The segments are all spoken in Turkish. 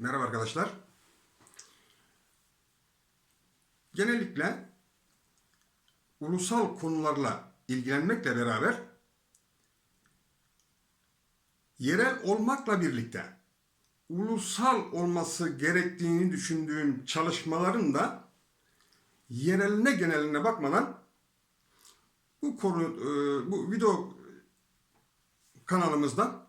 Merhaba arkadaşlar. Genellikle ulusal konularla ilgilenmekle beraber yerel olmakla birlikte ulusal olması gerektiğini düşündüğüm çalışmaların da yereline geneline bakmadan bu konu e, bu video kanalımızda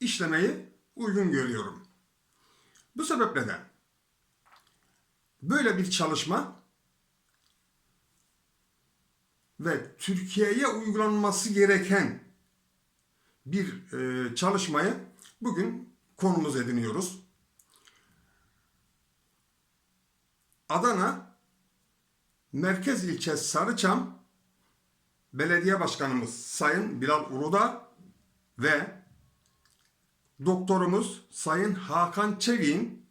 işlemeyi uygun görüyorum. Bu sebeple de böyle bir çalışma ve Türkiye'ye uygulanması gereken bir e, çalışmayı bugün konumuz ediniyoruz. Adana Merkez İlçe Sarıçam Belediye Başkanımız Sayın Bilal Uludağ ve doktorumuz Sayın Hakan Çevik'in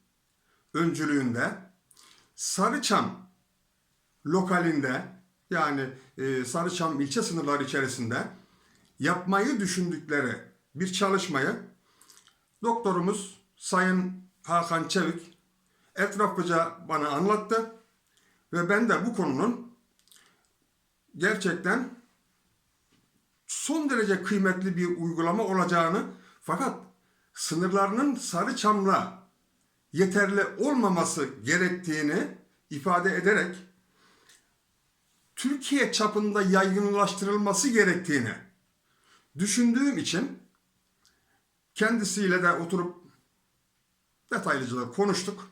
öncülüğünde Sarıçam lokalinde yani e, Sarıçam ilçe sınırları içerisinde yapmayı düşündükleri bir çalışmayı doktorumuz Sayın Hakan Çevik etraflıca bana anlattı ve ben de bu konunun gerçekten son derece kıymetli bir uygulama olacağını fakat sınırlarının Sarıçam'la yeterli olmaması gerektiğini ifade ederek Türkiye çapında yaygınlaştırılması gerektiğini düşündüğüm için kendisiyle de oturup detaylıca konuştuk.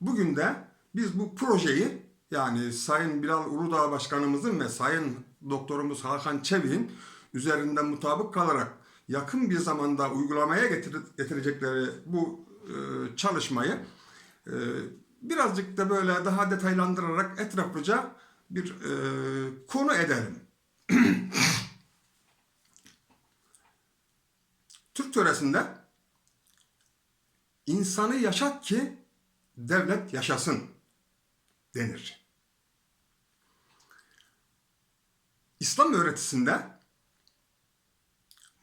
Bugün de biz bu projeyi yani Sayın Bilal Uludağ Başkanımızın ve Sayın Doktorumuz Hakan Çevik'in üzerinde mutabık kalarak yakın bir zamanda uygulamaya getir- getirecekleri bu e, çalışmayı e, birazcık da böyle daha detaylandırarak etraflıca bir e, konu edelim. Türk töresinde insanı yaşat ki devlet yaşasın denir. İslam öğretisinde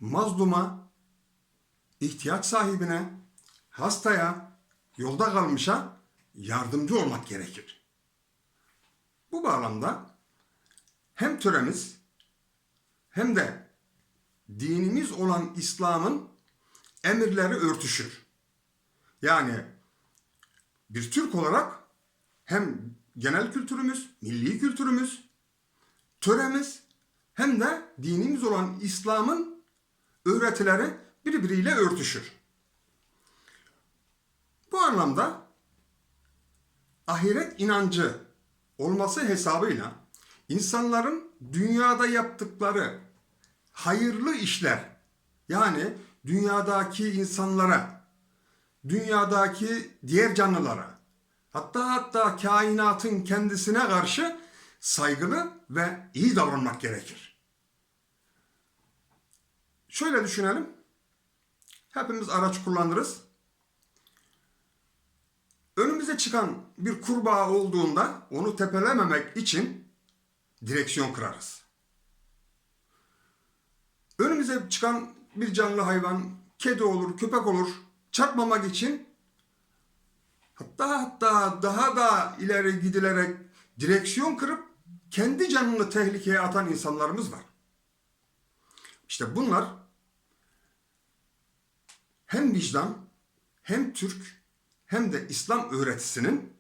mazluma, ihtiyaç sahibine, hastaya, yolda kalmışa yardımcı olmak gerekir. Bu bağlamda hem töremiz hem de dinimiz olan İslam'ın emirleri örtüşür. Yani bir Türk olarak hem genel kültürümüz, milli kültürümüz, töremiz hem de dinimiz olan İslam'ın öğretileri birbiriyle örtüşür. Bu anlamda ahiret inancı olması hesabıyla insanların dünyada yaptıkları hayırlı işler yani dünyadaki insanlara, dünyadaki diğer canlılara, hatta hatta kainatın kendisine karşı saygılı ve iyi davranmak gerekir. Şöyle düşünelim. Hepimiz araç kullanırız. Önümüze çıkan bir kurbağa olduğunda onu tepelememek için direksiyon kırarız. Önümüze çıkan bir canlı hayvan, kedi olur, köpek olur, çarpmamak için hatta hatta daha da ileri gidilerek direksiyon kırıp kendi canını tehlikeye atan insanlarımız var. İşte bunlar hem vicdan, hem Türk, hem de İslam öğretisinin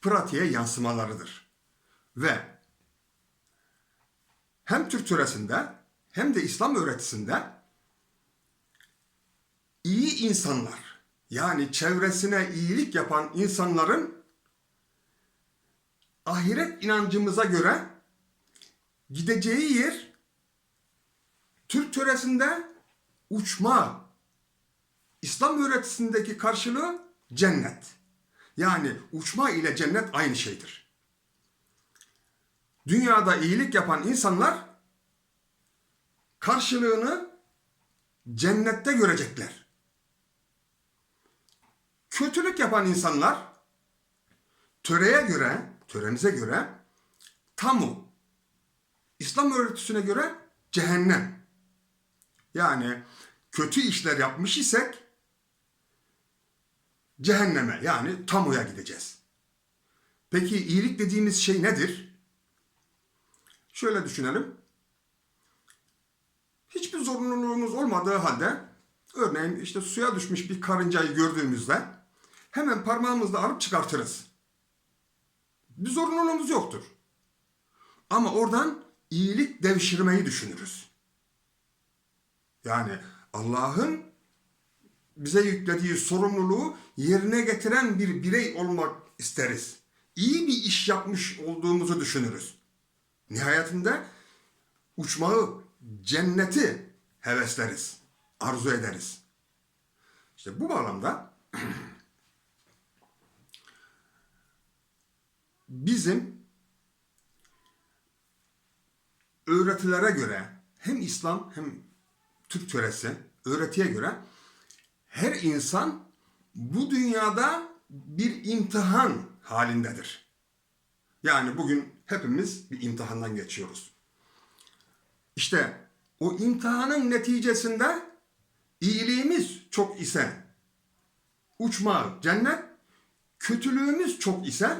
pratiğe yansımalarıdır. Ve hem Türk töresinde hem de İslam öğretisinde iyi insanlar yani çevresine iyilik yapan insanların ahiret inancımıza göre gideceği yer Türk töresinde uçma. İslam öğretisindeki karşılığı cennet. Yani uçma ile cennet aynı şeydir. Dünyada iyilik yapan insanlar karşılığını cennette görecekler. Kötülük yapan insanlar töreye göre, töremize göre tamu, İslam öğretisine göre cehennem. Yani kötü işler yapmış isek cehenneme yani tamuya gideceğiz. Peki iyilik dediğimiz şey nedir? Şöyle düşünelim. Hiçbir zorunluluğumuz olmadığı halde örneğin işte suya düşmüş bir karıncayı gördüğümüzde hemen parmağımızla alıp çıkartırız. Bir zorunluluğumuz yoktur. Ama oradan iyilik devşirmeyi düşünürüz. Yani Allah'ın bize yüklediği sorumluluğu yerine getiren bir birey olmak isteriz. İyi bir iş yapmış olduğumuzu düşünürüz. Nihayetinde uçmağı, cenneti hevesleriz, arzu ederiz. İşte bu bağlamda bizim öğretilere göre hem İslam hem Türk töresi öğretiye göre her insan bu dünyada bir imtihan halindedir. Yani bugün hepimiz bir imtihandan geçiyoruz. İşte o imtihanın neticesinde iyiliğimiz çok ise uçma cennet, kötülüğümüz çok ise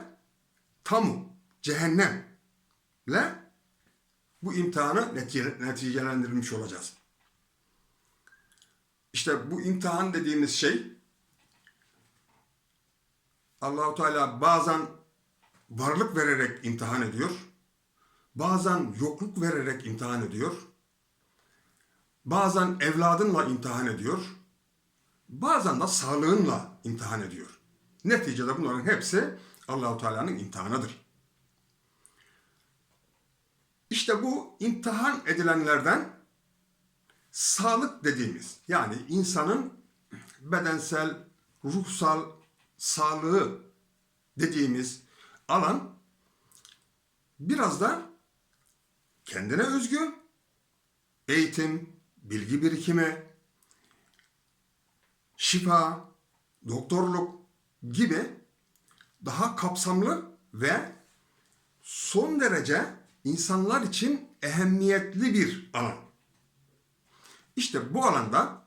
tamu, cehennemle bu imtihanı netice- neticelendirmiş olacağız. İşte bu imtihan dediğimiz şey Allahu Teala bazen varlık vererek imtihan ediyor. Bazen yokluk vererek imtihan ediyor. Bazen evladınla imtihan ediyor. Bazen de sağlığınla imtihan ediyor. Neticede bunların hepsi Allahu Teala'nın imtihanıdır. İşte bu imtihan edilenlerden sağlık dediğimiz yani insanın bedensel, ruhsal sağlığı dediğimiz alan biraz da kendine özgü eğitim, bilgi birikimi, şifa, doktorluk gibi daha kapsamlı ve son derece insanlar için ehemmiyetli bir alan. İşte bu alanda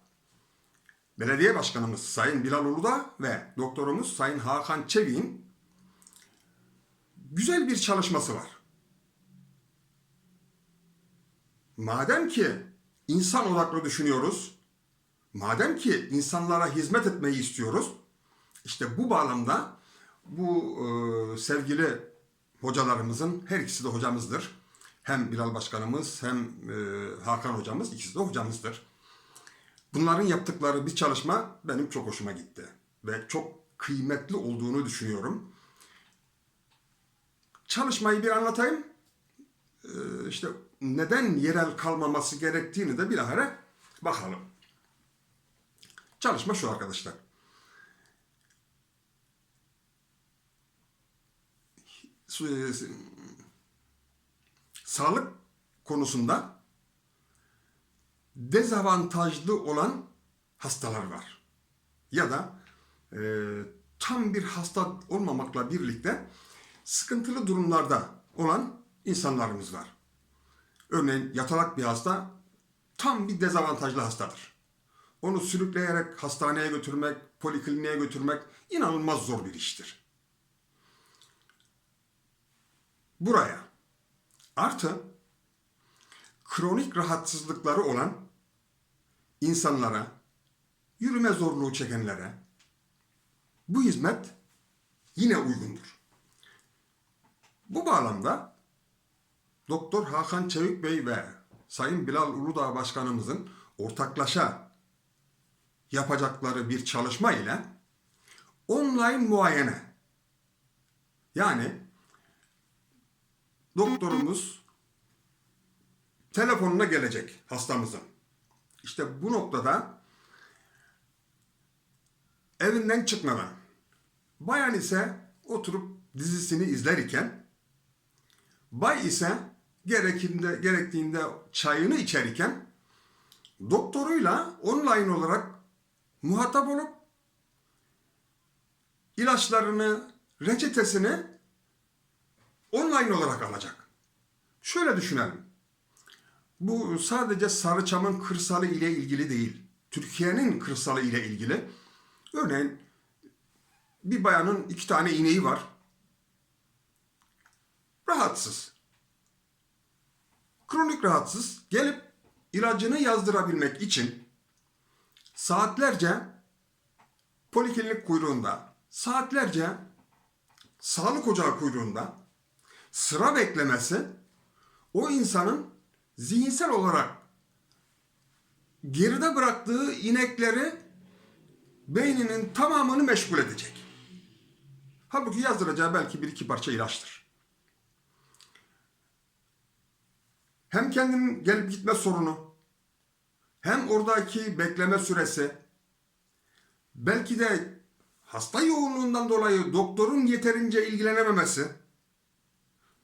belediye başkanımız Sayın Bilal Uludağ ve doktorumuz Sayın Hakan Çevik'in güzel bir çalışması var. Madem ki insan odaklı düşünüyoruz, madem ki insanlara hizmet etmeyi istiyoruz, işte bu bağlamda bu e, sevgili hocalarımızın her ikisi de hocamızdır. Hem Bilal Başkanımız hem e, Hakan hocamız ikisi de hocamızdır. Bunların yaptıkları bir çalışma benim çok hoşuma gitti ve çok kıymetli olduğunu düşünüyorum. Çalışmayı bir anlatayım. Ee, işte neden yerel kalmaması gerektiğini de bilahare bakalım. Çalışma şu arkadaşlar. Sağlık konusunda dezavantajlı olan hastalar var. Ya da e, tam bir hasta olmamakla birlikte sıkıntılı durumlarda olan insanlarımız var. Örneğin yatalak bir hasta tam bir dezavantajlı hastadır. Onu sürükleyerek hastaneye götürmek, polikliniğe götürmek inanılmaz zor bir iştir. Buraya artı kronik rahatsızlıkları olan insanlara, yürüme zorluğu çekenlere bu hizmet yine uygundur. Bu bağlamda Doktor Hakan Çevik Bey ve Sayın Bilal Uludağ Başkanımızın ortaklaşa yapacakları bir çalışma ile online muayene yani doktorumuz telefonuna gelecek hastamızın. İşte bu noktada evinden çıkmadan bayan ise oturup dizisini izlerken bay ise gerekinde, gerektiğinde çayını içerken doktoruyla online olarak muhatap olup ilaçlarını, reçetesini online olarak alacak. Şöyle düşünelim. Bu sadece Sarıçam'ın kırsalı ile ilgili değil. Türkiye'nin kırsalı ile ilgili. Örneğin bir bayanın iki tane ineği var. Rahatsız. Kronik rahatsız. Gelip ilacını yazdırabilmek için saatlerce poliklinik kuyruğunda, saatlerce sağlık ocağı kuyruğunda sıra beklemesi o insanın zihinsel olarak geride bıraktığı inekleri beyninin tamamını meşgul edecek. Halbuki yazdıracağı belki bir iki parça ilaçtır. Hem kendinin gelip gitme sorunu, hem oradaki bekleme süresi, belki de hasta yoğunluğundan dolayı doktorun yeterince ilgilenememesi,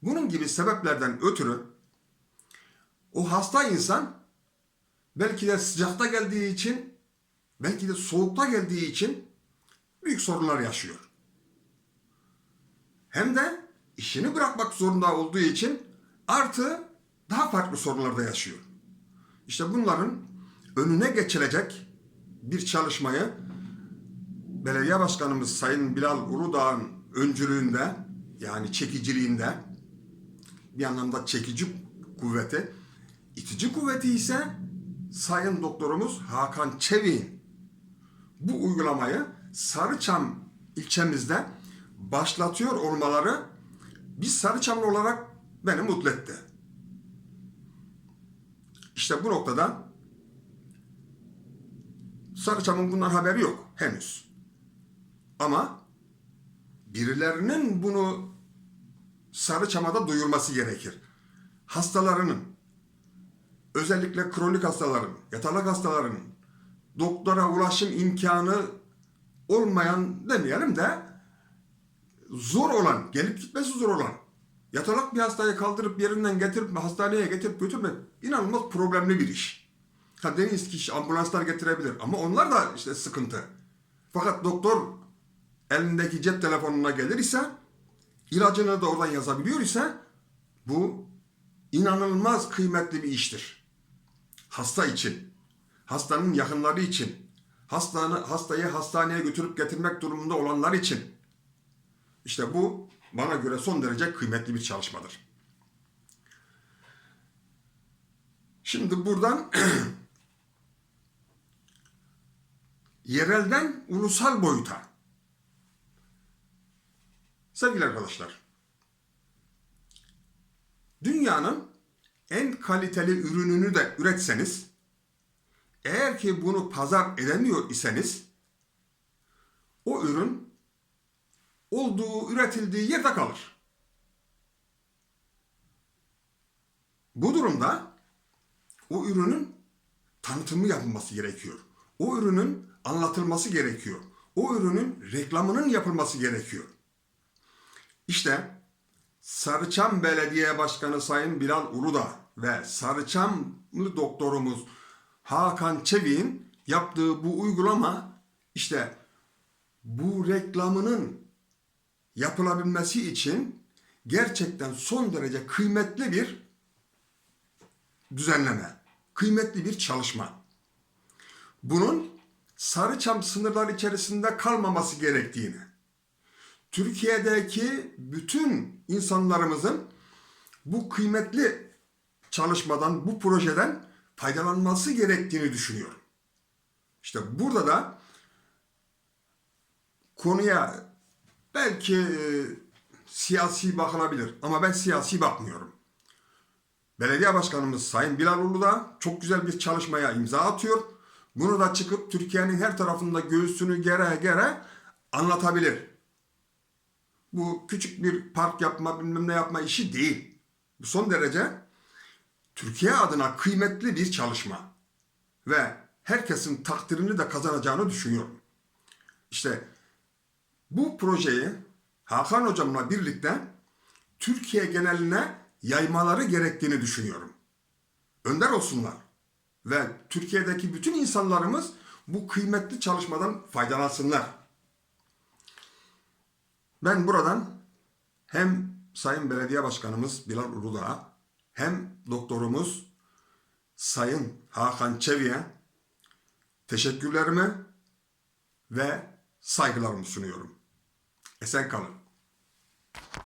bunun gibi sebeplerden ötürü o hasta insan belki de sıcakta geldiği için, belki de soğukta geldiği için büyük sorunlar yaşıyor. Hem de işini bırakmak zorunda olduğu için artı daha farklı sorunlar da yaşıyor. İşte bunların önüne geçilecek bir çalışmayı belediye başkanımız Sayın Bilal Uludağ'ın öncülüğünde yani çekiciliğinde bir anlamda çekici kuvveti, itici kuvveti ise Sayın Doktorumuz Hakan Çevik'in bu uygulamayı Sarıçam ilçemizde başlatıyor olmaları biz Sarıçamlı olarak beni mutlu etti. İşte bu noktada Sarıçam'ın bundan haberi yok henüz. Ama birilerinin bunu Sarıçam'a da duyurması gerekir. Hastalarının, özellikle kronik hastaların, yatalak hastaların doktora ulaşım imkanı olmayan demeyelim de zor olan, gelip gitmesi zor olan yatalak bir hastayı kaldırıp yerinden getirip hastaneye getirip götürmek inanılmaz problemli bir iş. Ha deniz ki ambulanslar getirebilir ama onlar da işte sıkıntı. Fakat doktor elindeki cep telefonuna gelir ise ilacını da oradan yazabiliyor ise bu inanılmaz kıymetli bir iştir. Hasta için, hastanın yakınları için, hastanı, hastayı hastaneye götürüp getirmek durumunda olanlar için. İşte bu bana göre son derece kıymetli bir çalışmadır. Şimdi buradan yerelden ulusal boyuta. Sevgili arkadaşlar, dünyanın en kaliteli ürününü de üretseniz, eğer ki bunu pazar edemiyor iseniz, o ürün olduğu, üretildiği yerde kalır. Bu durumda o ürünün tanıtımı yapılması gerekiyor. O ürünün anlatılması gerekiyor. O ürünün reklamının yapılması gerekiyor. İşte Sarıçam Belediye Başkanı Sayın Bilal Uludağ ve Sarıçamlı doktorumuz Hakan Çevik'in yaptığı bu uygulama işte bu reklamının yapılabilmesi için gerçekten son derece kıymetli bir düzenleme, kıymetli bir çalışma. Bunun Sarıçam sınırlar içerisinde kalmaması gerektiğini, Türkiye'deki bütün insanlarımızın bu kıymetli çalışmadan, bu projeden faydalanması gerektiğini düşünüyorum. İşte burada da konuya belki e, siyasi bakılabilir ama ben siyasi bakmıyorum. Belediye Başkanımız Sayın Bilal Uludağ çok güzel bir çalışmaya imza atıyor. Bunu da çıkıp Türkiye'nin her tarafında göğsünü gere gere anlatabilir. Bu küçük bir park yapma bilmem ne yapma işi değil. Bu son derece Türkiye adına kıymetli bir çalışma. Ve herkesin takdirini de kazanacağını düşünüyorum. İşte bu projeyi Hakan hocamla birlikte Türkiye geneline yaymaları gerektiğini düşünüyorum. Önder olsunlar ve Türkiye'deki bütün insanlarımız bu kıymetli çalışmadan faydalansınlar. Ben buradan hem Sayın Belediye Başkanımız Bilal Uludağ'a hem doktorumuz Sayın Hakan Çevik'e teşekkürlerimi ve saygılarımı sunuyorum. Esen kalın.